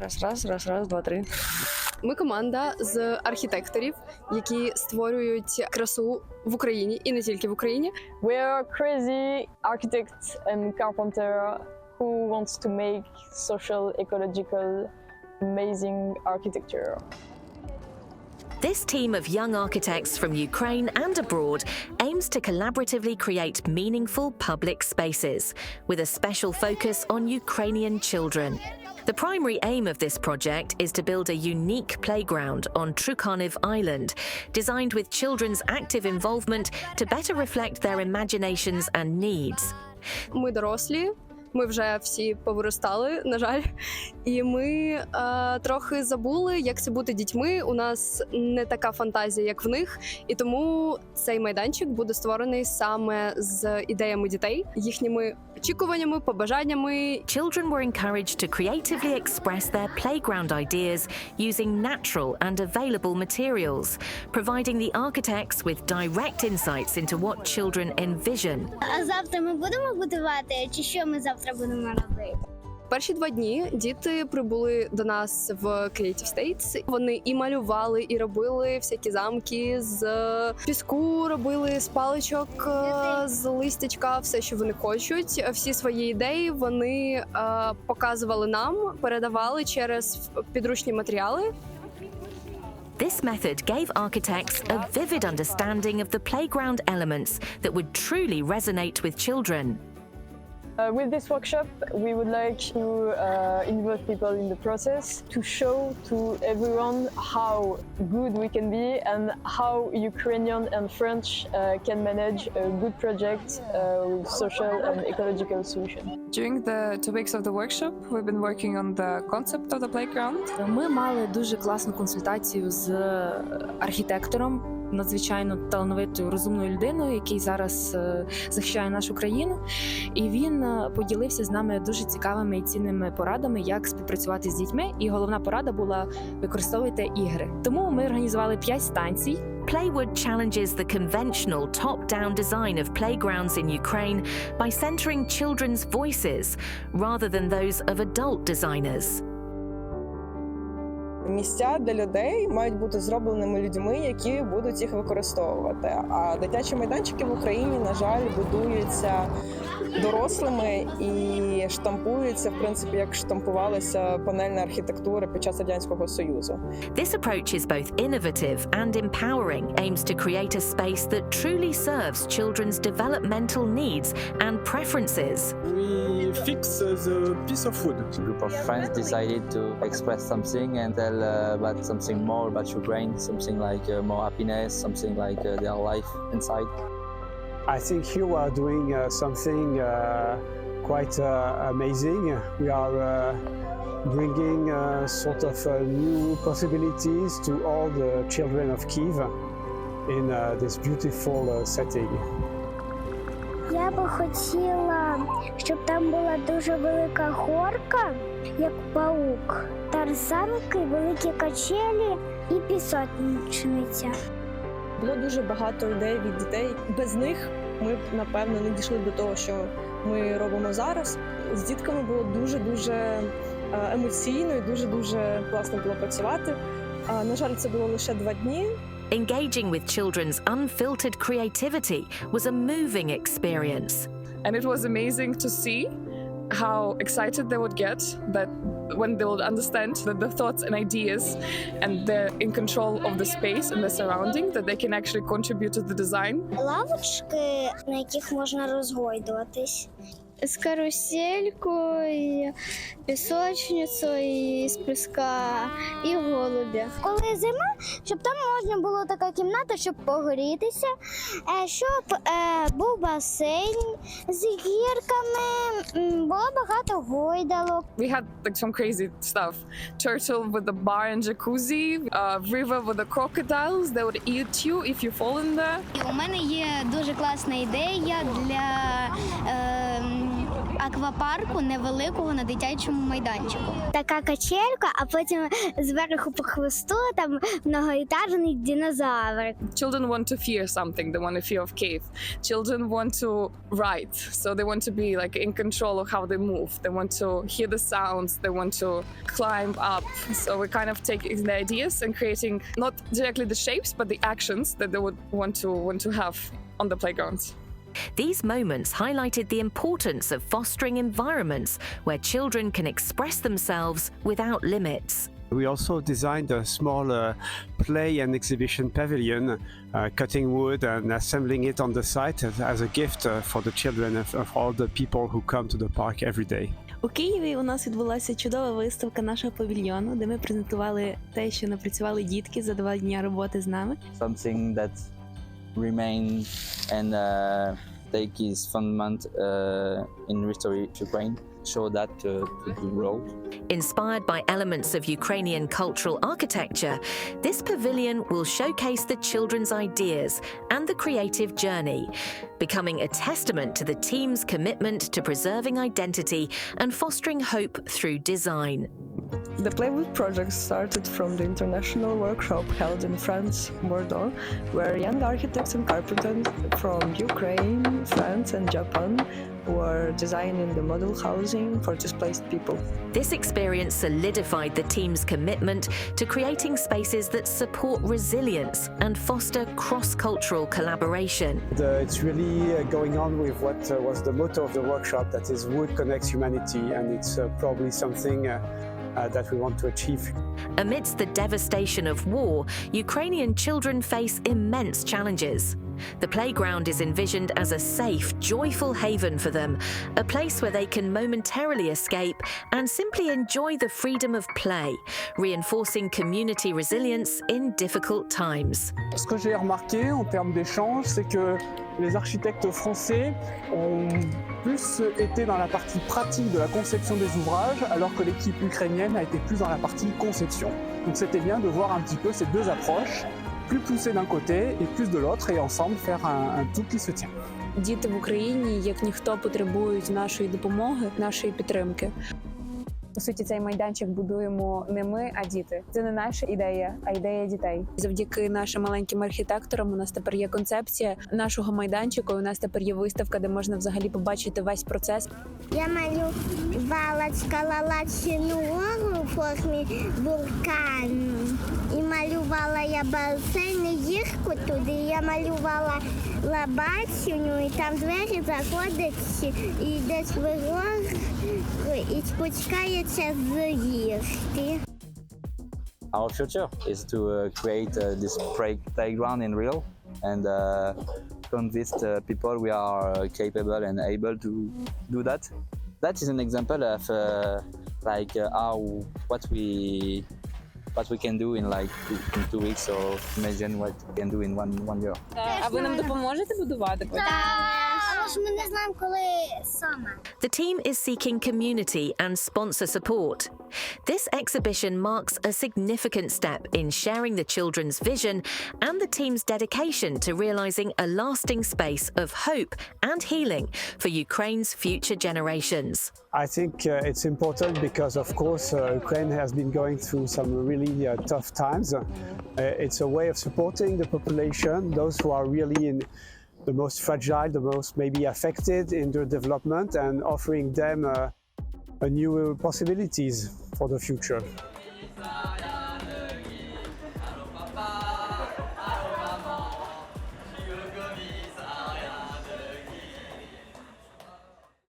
Раз, раз, раз, раз, два, три. Ми команда з архітекторів, які створюють красу в Україні і не тільки в Україні. We're crazy architects and carpenter who wants to make social, ecological, amazing architecture. This team of young architects from Ukraine and abroad aims to collaboratively create meaningful public spaces with a special focus on Ukrainian children. The primary aim of this project is to build a unique playground on Trukhanov Island, designed with children's active involvement to better reflect their imaginations and needs. Ми дорослі. Ми вже всі повиростали, на жаль, і ми е, трохи забули, як це бути дітьми. У нас не така фантазія, як в них, і тому цей майданчик буде створений саме з ідеями дітей, їхніми очікуваннями, побажаннями Children were encouraged to creatively express their playground ideas using natural and available materials, providing the architects with direct insights into what children envision. А завтра ми будемо будувати, чи що ми завтра будемо робити? Перші два дні діти прибули до нас в Creative States. Вони і малювали, і робили всякі замки з піску, робили з паличок, е, з листячка, все, що вони хочуть. Всі свої ідеї вони е, показували нам, передавали через підручні матеріали. This method gave architects a vivid understanding of the playground elements that would truly resonate with children. Uh, with this workshop, we would like to uh, involve people in the process to show to everyone how good we can be and how Ukrainian and French uh, can manage a good project uh, with social and ecological solutions. During the two weeks of the workshop, we've been working on the concept of the playground. Ми мали дуже класну консультацію з архітектором, Надзвичайно талановитою розумною людиною, який зараз е, захищає нашу країну. І він е, поділився з нами дуже цікавими і цінними порадами, як співпрацювати з дітьми. І головна порада була використовуйте ігри. Тому ми організували п'ять станцій. Playwood challenges the conventional top down design of playgrounds in Ukraine by centering children's voices rather than those of adult designers. Місця для людей мають бути зробленими людьми, які будуть їх використовувати. А дитячі майданчики в Україні, на жаль, будуються дорослими і штампуються, в принципі, як штампувалася панельна архітектура під час радянського союзу. This approach is both innovative and empowering, aims to create a space that truly serves children's developmental needs and preferences. we fix the piece of wood. A group of friends decided to express something and tell uh, about something more about Ukraine, something like uh, more happiness, something like uh, their life inside. I think here we are doing uh, something uh, quite uh, amazing. We are uh, bringing uh, sort of uh, new possibilities to all the children of Kiev in uh, this beautiful uh, setting. Я би хотіла, щоб там була дуже велика горка, як паук, тарзанки, великі качелі і пісочниця. Було дуже багато ідей від дітей. Без них ми б напевно не дійшли до того, що ми робимо зараз. З дітками було дуже дуже емоційно і дуже дуже класно було працювати. А, На жаль, це було лише два дні. Engaging with children's unfiltered creativity was a moving experience. And it was amazing to see how excited they would get that when they would understand that the thoughts and ideas and they're in control of the space and the surrounding that they can actually contribute to the design Лавочки, на яких можна розгойдуватись. З каруселькою, пісочницею з піска і голубя. Коли зима, щоб там можна було така кімната, щоб погрітися, е, щоб е, був басейн з гірками, було багато гойдалок. we had like some crazy stuff turtle with a bar and jacuzzi uh, river with the crocodiles they would eat you if you fall in there У мене є дуже класна ідея для е, аквапарку невеликого на дитячому майданчику. Така качелька, а потім зверху по хвосту там многоетажний динозавр. Children want to fear something. They want to fear of cave. Children want to write, so they want to be like in control of how they move. They want to hear the sounds. They want to climb up. So we kind of taking the ideas and creating not directly the shapes, but the actions that they would want to want to have on the playgrounds. These moments highlighted the importance of fostering environments where children can express themselves without limits. We also designed a small uh, play and exhibition pavilion, uh, cutting wood and assembling it on the site as, as a gift uh, for the children of, of all the people who come to the park every day. У Києві у нас відбулася чудова виставка нашого павільйону, де ми презентували те, що напрацювали дітки за два дні роботи з нами. Something that remain and uh, take his fundament uh, in restore Ukraine. Show that to, to the world. Inspired by elements of Ukrainian cultural architecture, this pavilion will showcase the children's ideas and the creative journey, becoming a testament to the team's commitment to preserving identity and fostering hope through design. The Playwood project started from the international workshop held in France, Bordeaux, where young architects and carpenters from Ukraine, France, and Japan were designing the model housing for displaced people. This experience solidified the team's commitment to creating spaces that support resilience and foster cross cultural collaboration. The, it's really uh, going on with what uh, was the motto of the workshop that is wood connects humanity and it's uh, probably something uh, uh, that we want to achieve. Amidst the devastation of war, Ukrainian children face immense challenges. The playground is envisioned as a safe, joyful haven for them, a place where they can momentarily escape and simply enjoy the freedom of play, reinforcing community resilience in difficult times. Ce que j'ai remarqué en termes d'échange, c'est que les architectes français ont plus été dans la partie pratique de la conception des ouvrages, alors que l'équipe ukrainienne a été plus dans la partie conception. Donc c'était bien de voir un petit peu ces deux approches, plus poussées d'un côté et plus de l'autre, et ensemble faire un, un tout qui se tient. Діти в Україні, як ніхто, потребують нашої допомоги, нашої підтримки. По суті, цей майданчик будуємо не ми, а діти. Це не наша ідея, а ідея дітей. Завдяки нашим маленьким архітекторам у нас тепер є концепція нашого майданчику. У нас тепер є виставка, де можна взагалі побачити весь процес. Я малювала скалолазну гору у формі вулкану. І малювала я басейн, і гірку туди. Я малювала лабацюню, і там двері заходять, і десь вигор, і спускається з гірки. Our future is to uh, create uh, this play- playground in real and uh, convince uh, people we are uh, capable and able to do that. That is an example of uh, like uh, how what we what we can do in like two, in two weeks or imagine what we can do in one one year. А ви нам допоможете будувати? Але ж ми не знаємо, коли саме. The team is seeking community and sponsor support. This exhibition marks a significant step in sharing the children's vision and the team's dedication to realizing a lasting space of hope and healing for Ukraine's future generations. I think uh, it's important because, of course, uh, Ukraine has been going through some really uh, tough times. Uh, it's a way of supporting the population, those who are really in the most fragile, the most maybe affected in their development, and offering them uh, a new possibilities for the future.